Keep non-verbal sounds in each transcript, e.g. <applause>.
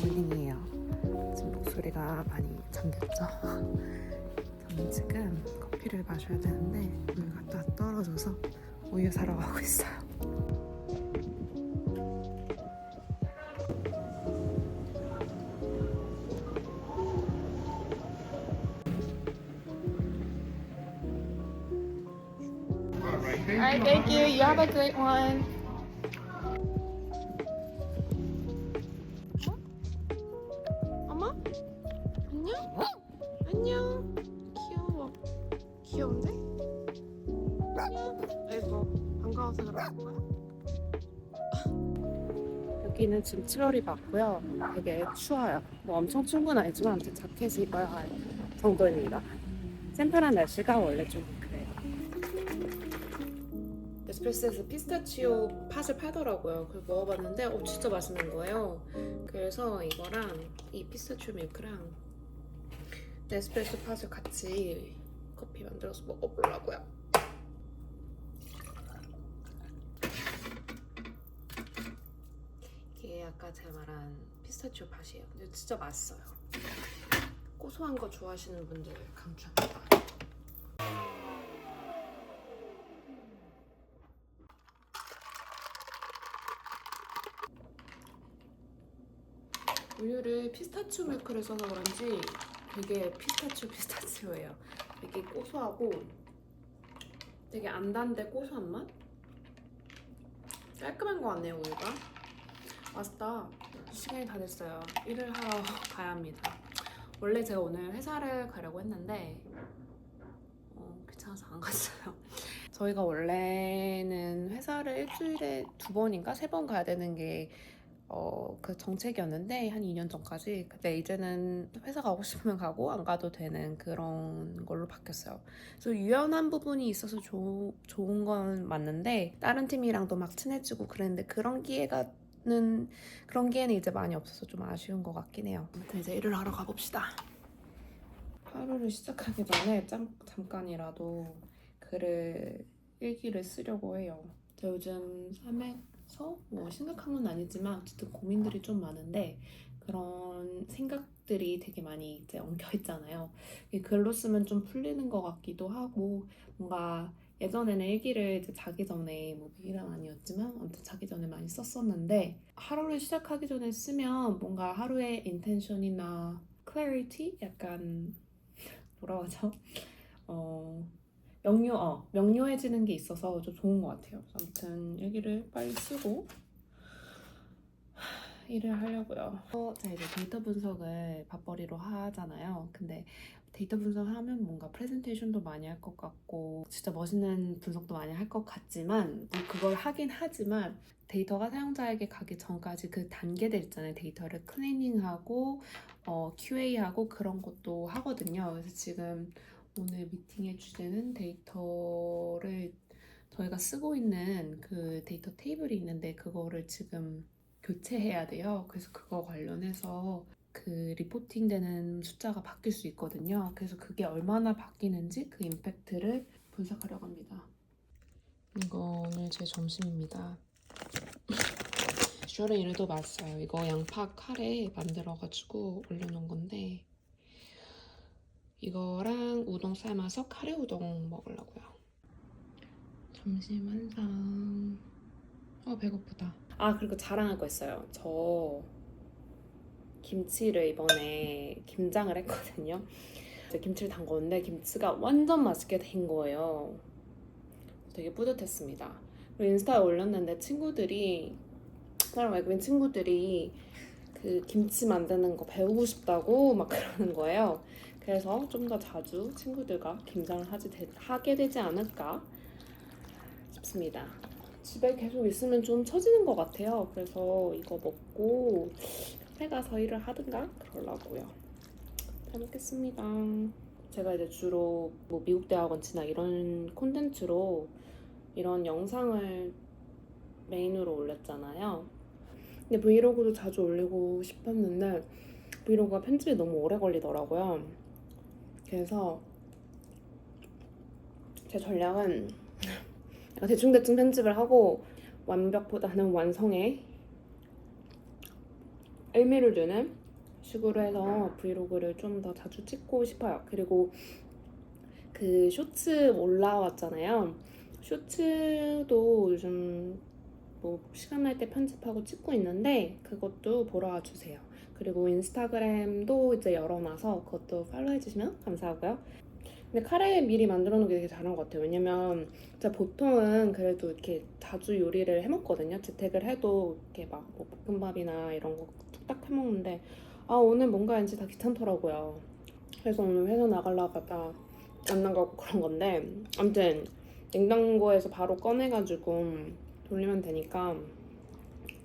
모닝이에요. 지금 목소리가 많이 잠겼죠? <laughs> 저는 지금 커피를 마셔야 되는데 우유가 다 떨어져서 우유 사러 가고 있어요. All right, thank you. You have a great one. 여기는 지금 7월이 맞고요. 되게 추워요. 뭐 엄청 추운 건 아니지만 아무튼 자켓을 입어야 할 정도입니다. 샘플한 날씨가 원래 좀 그래요. 에스프레소에서 피스타치오 팥을 팔더라고요. 그걸 먹어봤는데 어, 진짜 맛있는 거예요. 그래서 이거랑 이 피스타치오 밀크랑 에스프레소 팥을 같이 커피 만들어서 먹어보려고요. 이게 아까 제가 말한 피스타치오 팥이에요. 근데 진짜 맛있어요. 고소한 거 좋아하시는 분들 강추합니다. 우유를 피스타치오 밀크를 써서 그런지 되게 피스타치오 피스타치오예요. 되게 고소하고 되게 안 단데 고소한 맛? 깔끔한 것 같네요 우유가. 맛있다. 시간이 다 됐어요. 일을 하러 <laughs> 가야 합니다. 원래 제가 오늘 회사를 가려고 했는데 어, 귀찮아서 안 갔어요. <laughs> 저희가 원래는 회사를 일주일에 두 번인가 세 번 가야 되는 게 어, 그 정책이었는데 한 2년 전까지 근데 이제는 회사 가고 싶으면 가고 안 가도 되는 그런 걸로 바뀌었어요. 그래서 유연한 부분이 있어서 조, 좋은 건 맞는데 다른 팀이랑도 막 친해지고 그랬는데 그런 기회가 는 그런 기회는 이제 많이 없어서 좀 아쉬운 것 같긴 해요. 아무튼 이제 일을 하러 가봅시다. 하루를 시작하기 전에 짬, 잠깐이라도 글을 일기를 쓰려고 해요. 저 요즘 삶에서 뭐 심각한 건 아니지만 어쨌든 고민들이 좀 많은데 그런 생각들이 되게 많이 이제 엉켜 있잖아요. 이 글로 쓰면 좀 풀리는 것 같기도 하고 뭔가 예전에는 일기를 이제 자기 전에 뭐 100일은 아니었지만 아무튼 자기 전에 많이 썼었는데 하루를 시작하기 전에 쓰면 뭔가 하루의 인텐션이나 clarity 약간 하죠? <laughs> 어 명료 어 명료해지는 게 있어서 좀 좋은 것 같아요. 아무튼 일기를 빨리 쓰고 일을 하려고요. 어, 자 이제 데이터 분석을 밥벌이로 하잖아요. 근데 데이터 분석하면 뭔가 프레젠테이션도 많이 할 것 같고 진짜 멋있는 분석도 많이 할 것 같지만 뭐 그걸 하긴 하지만 데이터가 사용자에게 가기 전까지 그 단계들 있잖아요. 데이터를 클리닝하고 어, QA하고 그런 것도 하거든요. 그래서 지금 오늘 미팅의 주제는 데이터를 저희가 쓰고 있는 그 데이터 테이블이 있는데 그거를 지금 교체해야 돼요. 그래서 그거 관련해서 그 리포팅 되는 숫자가 바뀔 수 있거든요. 그래서 그게 얼마나 바뀌는지 그 임팩트를 분석하려고 합니다. 이거 오늘 제 점심입니다. 슈어렌 이래도 맛있어요. 이거 양파 카레 만들어가지고 올려놓은 건데 이거랑 우동 삶아서 카레 우동 먹으려고요. 점심 한상. 어 배고프다. 아 그리고 자랑할 거 있어요. 저 김치를 이번에 김장을 했거든요. 이제 김치를 담궜는데 김치가 완전 맛있게 된 거예요. 되게 뿌듯했습니다. 그리고 인스타에 올렸는데 친구들이 나랑 외국인 친구들이 그 김치 만드는 거 배우고 싶다고 막 그러는 거예요. 그래서 좀 더 자주 친구들과 김장을 하지 되, 하게 되지 않을까 싶습니다. 집에 계속 있으면 좀 처지는 것 같아요. 그래서 이거 먹고 카페 가서 일을 하든가 그러려고요. 잘 먹겠습니다. 제가 이제 주로 뭐 미국 대학원치나 이런 콘텐츠로 이런 영상을 메인으로 올렸잖아요. 근데 브이로그도 자주 올리고 싶었는데 브이로그가 편집이 너무 오래 걸리더라고요. 그래서 제 전략은 대충대충 편집을 하고 완벽보다는 완성에 의미를 두는 식으로 해서 브이로그를 좀 더 자주 찍고 싶어요. 그리고 그 쇼츠 올라왔잖아요. 쇼츠도 요즘 뭐 시간 날 때 편집하고 찍고 있는데 그것도 보러 와주세요. 그리고 인스타그램도 이제 열어놔서 그것도 팔로우 해주시면 감사하고요. 근데 카레 미리 만들어 놓기 되게 잘한 것 같아요. 왜냐면 제가 보통은 그래도 이렇게 자주 요리를 해 먹거든요. 재택을 해도 이렇게 막 뭐 볶음밥이나 이런 거 뚝딱 해 먹는데 아 오늘 뭔가 왠지 다 귀찮더라고요. 그래서 오늘 회사 나가려다가 안 나가고 그런 건데 아무튼 냉장고에서 바로 꺼내가지고 돌리면 되니까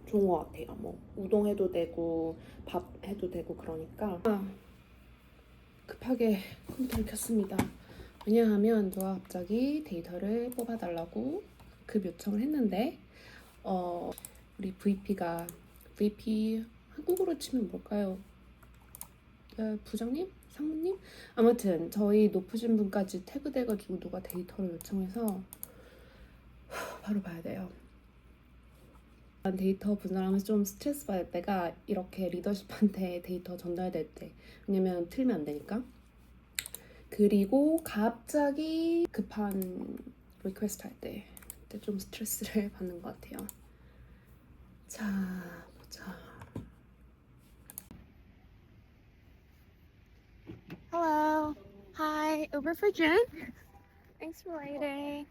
좋은 것 같아요. 뭐 우동 해도 되고 밥 해도 되고 그러니까 아, 급하게 컴퓨터를 켰습니다. 왜냐하면 누가 갑자기 데이터를 뽑아달라고 급 요청을 했는데 어 우리 VP가 VP 한국어로 치면 뭘까요? 어, 부장님? 상무님? 아무튼 저희 높으신 분까지 태그돼가지고 누가 데이터를 요청해서 후, 바로 봐야 돼요. 데이터 분석하면서 좀 스트레스 받을 때가 이렇게 리더십한테 <laughs> 데이터 전달될 때 왜냐면 틀면 안 되니까 그리고 갑자기 급한 리퀘스트 할 때 그때 좀 스트레스를 <laughs> 받는 것 같아요 자 보자 Hello. Hi. Uber for Jen. Thanks for waiting.